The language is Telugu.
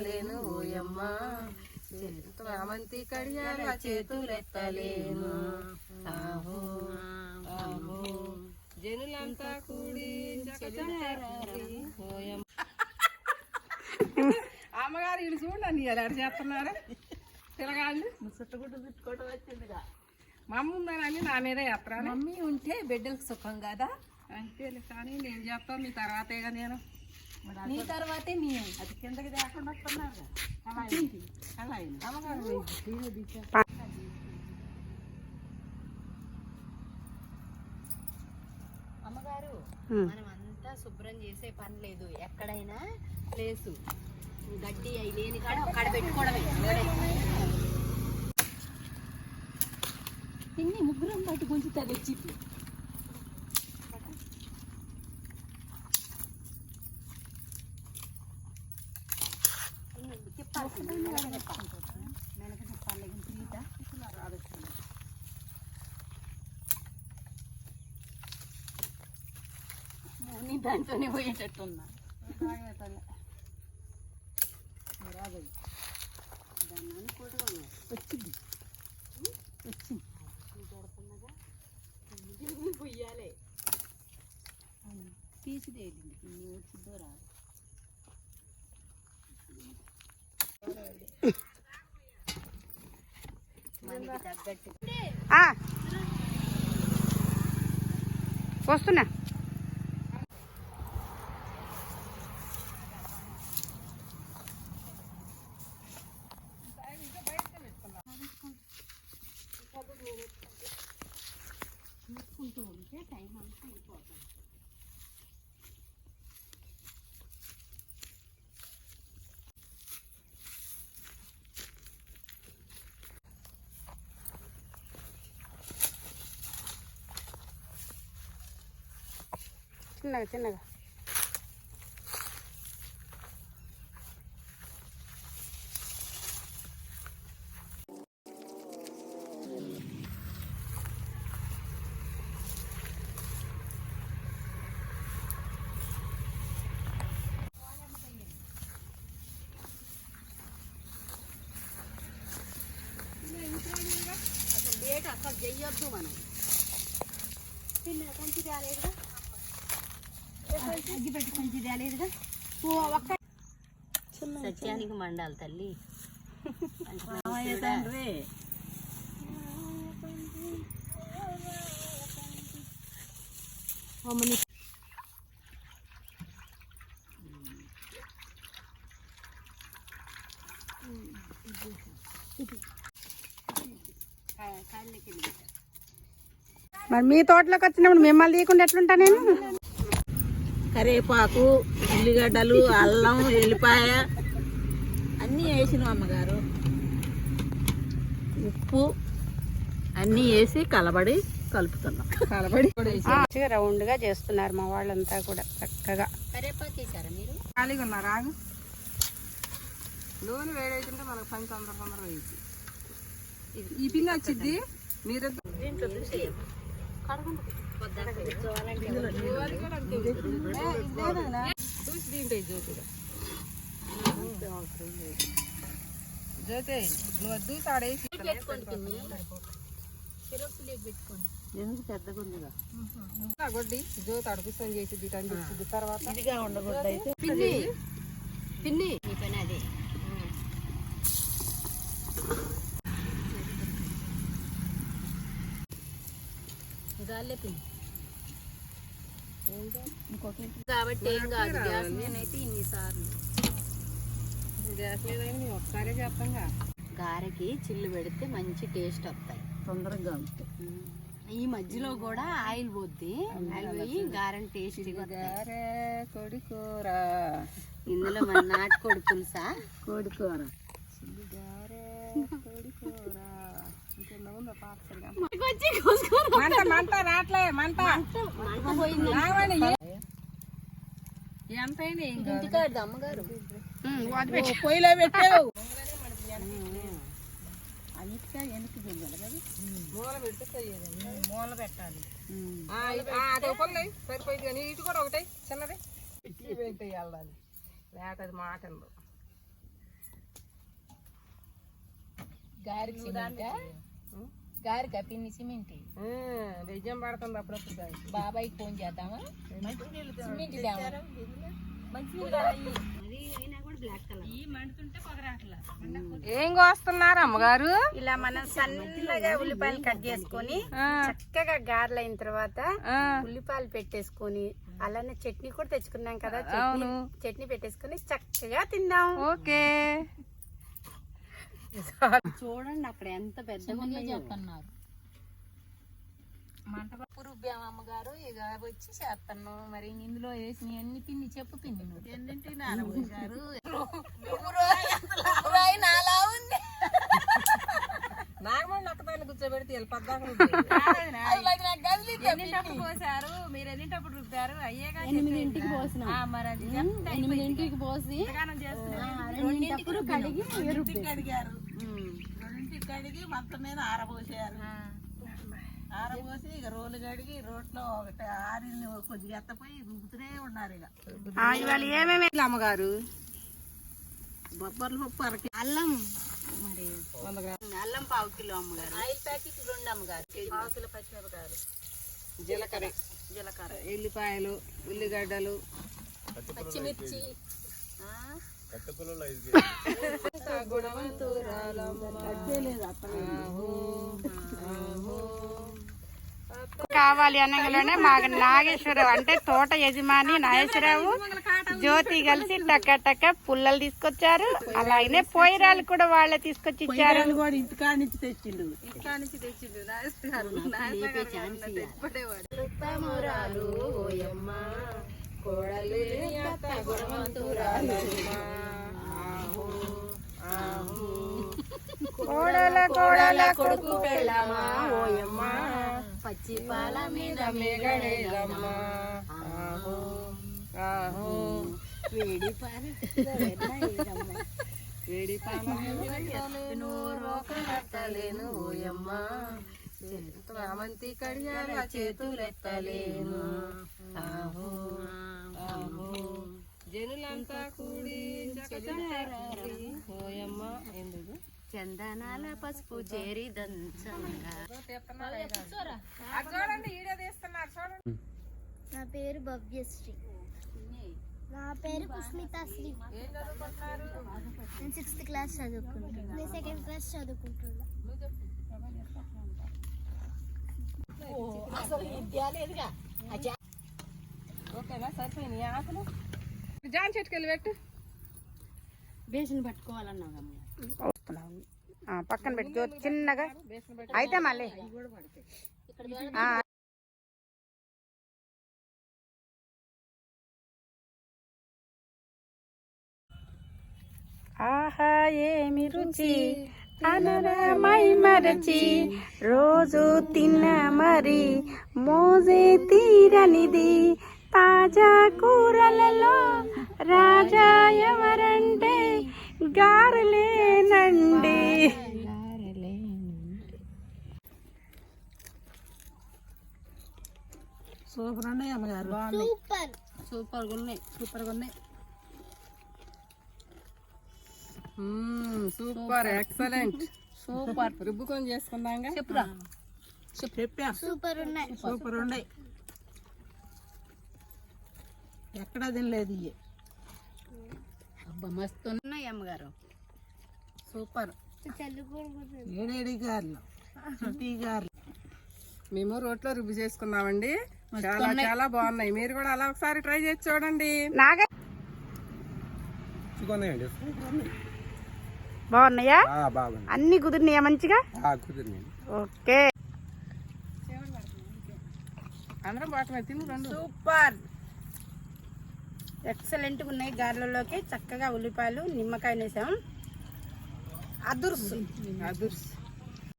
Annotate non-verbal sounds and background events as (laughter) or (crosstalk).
ఎత్తలేను ఓయమ్మ. రామంతి కడియాల చేతులు ఎత్తలేను ఆహో ఆహో జనులంతా కూడి అమ్మగారు ఇటు చూడండి ఎలా చేస్తున్నారు పిల్లగాళ్ళు చుట్టుగుడ్డు చుట్టుకోవడం వచ్చిందిగా మా అమ్మ ఉందని నా మీదే ఎత్తరా మమ్మీ ఉంటే బిడ్డలకు సుఖం కదా. అంతేలే కానీ నేను చెప్తాను మీ తర్వాతేగా నేను. నీ తర్వాతే నీ అది కిందకి తేకుండా వస్తున్నారు అలా అలా అమ్మగారు అమ్మగారు మనం అంతా శుభ్రం చేసే పని లేదు. ఎక్కడైనా ప్లేసు. గడ్డి అయి లేని కాడ అక్కడ పెట్టుకోవడమే. ఇన్ని ముగ్గురం బయట గుంజుతుంది వచ్చి నీ దాంట్లోనే పోయేటట్టున్నా. దాన్ని అనుకోవడం వచ్చింది. వచ్చింది పొయ్యాలి తీసిదేది వచ్చిందో రాదు మనకి తగ్గట్టు వస్తున్నా చూసుకుంటూ ఉంటే టైం అంతా అయిపోతుంది చిన్నగా చిన్నగా అసలు అసలు చెయ్యొద్దు మనం తిన్న కొంచెం తేలేదుగా అగ్గి పెట్టి కొంచెం తేలేదుగా సత్యానికి మండాలి తల్లి తండ్రి మరి మీ తోటలోకి వచ్చినప్పుడు మిమ్మల్ని తీయకుండా ఎట్లుంటా నేను? కరివేపాకు ఉల్లిగడ్డలు అల్లం ఎల్లిపాయ అన్నీ వేసినాం అమ్మగారు. ఉప్పు అన్నీ వేసి కలబడి కలుపుతున్నాం. కలబడి మంచిగా రౌండ్గా చేస్తున్నారు మా వాళ్ళంతా కూడా చక్కగా. కరివేపాకు వేసారా మీరు? ఖాళీగా ఉన్నారు నూనె వేడైతుంటే మనకు పని తొందర తొందర వేయచ్చు ఈ పిల్ల వచ్చింది మీరు దీంట్లో ఎందుకు పెద్దగా ఉందిగా గొడ్డి జ్యోతి అడుగుతాం చేసి దీటాన్ని తర్వాత అయితే పిన్ని పిన్ని నీ పని అదే గాల్లే పిన్ని కాబట్టి ఏం కాదు గ్యాస్ నేనైతే ఇన్నిసార్లు. గ్యాస్ లేదని మేము ఒకసారి చేస్తాంగా గారెకి చిల్లు పెడితే మంచి టేస్ట్ వస్తాయి. తొందరగా ఉంటాయి ఈ మధ్యలో కూడా ఆయిల్ పోద్ది. ఆయిల్ పోయి గారెని టేస్టీగా గారే కొడి కూర ఇందులో మన నాటుకోడి పులుసా? కోడి కూర గారే కోడి కూర మంట మంట రాట్లే మంట. ఎంతైనా అమ్మగారు పొయ్యిలో పెట్టావు మూల పెట్టాలి సరిపోయింది కానీ ఇటు కూడా ఒకటి చిన్నది. పెట్టి వెళ్ళాలి లేక మాట గారిక పిన్ని సిమెంట్ బియ్యం పడుతుంది అప్పుడప్పుడు. దానికి బాబాయ్కి ఫోన్ చేద్దామా? సిమెంట్. ఏం కోస్తున్నారు అమ్మగారు? ఇలా మనం సన్నగా ఉల్లిపాయలు కట్ చేసుకొని చక్కగా గారెలు అయిన తర్వాత ఉల్లిపాయలు పెట్టేసుకొని అలానే చట్నీ కూడా తెచ్చుకున్నాం కదా చట్నీ చట్నీ పెట్టేసుకొని చక్కగా తిందాం. ఓకే. చూడండి అక్కడ ఎంత పెద్దగా చేస్తున్నారు మంట రుబ్బాము అమ్మగారు ఇక వచ్చి చేస్తాను మరి ఇందులో వేసిన అన్ని పిన్ని చెప్పు పిన్ని నువ్వు. ఎన్నింటి నానబోసారు నాగమణి ఒక్కదాన్ని కూర్చోబెడితే వీళ్ళు పద్దాక (laughs) ఎన్నింటప్పుడు పోసారు? మీరు ఎన్నింటప్పుడు రుబ్బారు? అయ్యేగా ఎనిమిదింటికి పోసిన. మరి అది ఎనిమిదింటికి పోసి కడిగి కడిగారు. కడిగి మొత్తం మీద ఆరబోసారు ఆరబోసి ఇక రోలు కడిగి రోట్లో ఒకటి ఆరిని కొద్దిగా ఎత్తపోయి రుబ్బుతూనే ఉన్నారు ఇక. ఇవాళ ఏమేమి అమ్మగారు? బొబ్బర్ల పప్పు అరకి అల్లం. మరి అల్లం పావు కిలో అమ్మగారు. ఆయిల్ ప్యాకెట్ రెండు అమ్మగారు. ఆకుల పచ్చిమిరపకాయలు జీలకర్ర. జీలకర్ర. ఎల్లిపాయలు ఉల్లిగడ్డలు. పచ్చిమిర్చి. కావాలి అనగానే మా నాగేశ్వరరావు అంటే తోట యజమాని నాగేశ్వరరావు. జ్యోతి కలిసి టక్క టక్క పుల్లలు తీసుకొచ్చారు. అలాగనే పోయిరాలు కూడా వాళ్ళే తీసుకొచ్చి ఇచ్చారు. తెచ్చిండు కోడలు అత్త గుణవంతురాలు. కోడల కోడల కొడుకు పెళ్ళమా? ఓయమ్మ పచ్చి పాల మీద మేగడేలమ్మ. ఆహో ఆహో. వేడి పాల వేడి నూరు కట్టలేను ఓయమ్మ. రామంతి కడియాల చేతులెత్తలేను. ఆహో. జనులంతా కూడి ఓయమ్మ ఎందుకు చందనాల పసుపు చేరి నా పేరు భవ్యశ్రీ. నా పేరు పుష్మితాశ్రీ ఏం చదువుకుంటున్నారు? నేను సిక్స్త్ క్లాస్ చదువుకుంటున్నా. నేను సెకండ్ క్లాస్ చదువుకుంటున్నా. ఓకేనా? సరిపోయినాయి ఆకులు? జాన్ చెట్టుకెళ్ళి పెట్టు. బేసిన్ పట్టుకోవాలన్నావు ఆ, పక్కన పెట్టి చిన్నగా. అయితే మళ్ళీ. ఆహా ఏమి రుచి? అనరమై మరచి. రోజు తిన్న మరి మోజే తీరనిది. తాజా కూరలలో రాజా ఎవరంటే గారెలేనండి. సూపర్ ఉన్నాయి అమ్మగారు. సూపర్. సూపర్గా ఉన్నాయి సూపర్గా ఉన్నాయి సూపర్. ఎక్సలెంట్. సూపర్. రుబ్బుకొని చేసుకుందాంగా. చెప్పురా. చెప్పా. సూపర్ ఉన్నాయి సూపర్ ఉన్నాయి ఎక్కడా తినలేదు ఇవి అబ్బా మస్తు ఉన్నాయి అమ్మగారు. సూపర్. ఏడేడి గారెలు చుట్టి గారెలు మేము రోట్లో రుబ్బు చేసుకున్నామండి. చాలా చాలా బాగున్నాయి. మీరు కూడా అలా ఒకసారి ట్రై చేసి చూడండి. నాగ బాగున్నాయా? అన్ని కుదిరినాయా మంచిగా? ఓకే. అందరం బాటమే తిని రెండు. సూపర్. ఎక్సలెంట్ ఉన్నాయి గారెలలోకి. చక్కగా ఉల్లిపాయలు నిమ్మకాయ వేసాం. అదుర్సు. అదుర్స్.